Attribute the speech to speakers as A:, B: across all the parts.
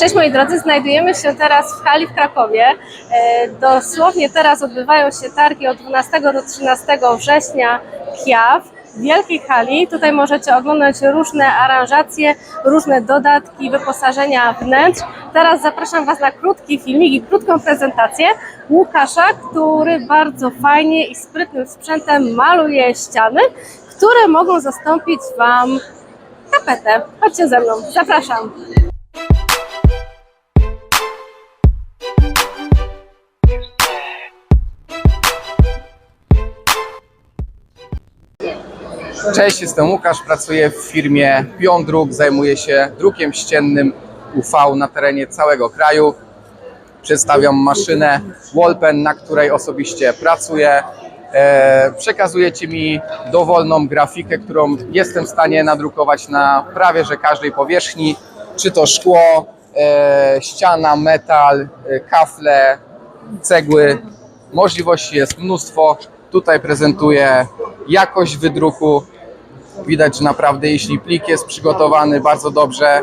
A: Cześć moi drodzy, znajdujemy się teraz w hali w Krakowie. E, Dosłownie teraz odbywają się targi od 12 do 13 września KIAW w wielkiej hali. Tutaj możecie oglądać różne aranżacje, różne dodatki, wyposażenia wnętrz. Teraz zapraszam Was na krótki filmik i krótką prezentację Łukasza, który bardzo fajnie i sprytnym sprzętem maluje ściany, które mogą zastąpić Wam tapetę. Chodźcie ze mną, zapraszam.
B: Cześć, jestem Łukasz, pracuję w firmie Piondruk, zajmuję się drukiem ściennym UV na terenie całego kraju. Przedstawiam maszynę Wallpen, na której osobiście pracuję. E, przekazujecie mi dowolną grafikę, którą jestem w stanie nadrukować na prawie że każdej powierzchni, czy to szkło, e, ściana, metal, e, kafle, cegły. Możliwości jest mnóstwo. Tutaj prezentuję jakość wydruku. Widać, że naprawdę jeśli plik jest przygotowany bardzo dobrze,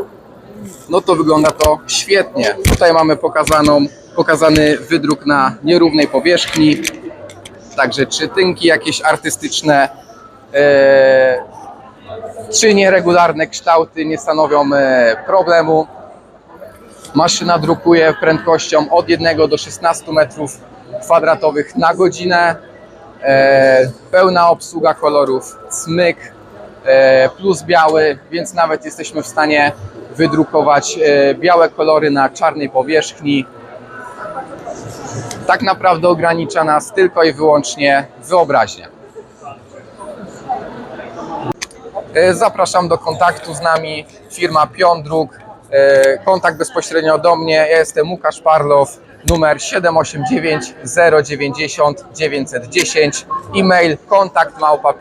B: no to wygląda to świetnie. Tutaj mamy pokazaną, pokazany wydruk na nierównej powierzchni. Także czy tynki jakieś artystyczne, e, czy nieregularne kształty nie stanowią e, problemu. Maszyna drukuje prędkością od 1 do 16 metrów kwadratowych na godzinę. E, pełna obsługa kolorów, smyk e, plus biały, więc nawet jesteśmy w stanie wydrukować e, białe kolory na czarnej powierzchni. Tak naprawdę ogranicza nas tylko i wyłącznie wyobraźnia. Zapraszam do kontaktu z nami, firma Piondruk. E, Kontakt bezpośrednio do mnie. Ja jestem Łukasz Parlow, numer 789 090 910, e-mail kontakt małpa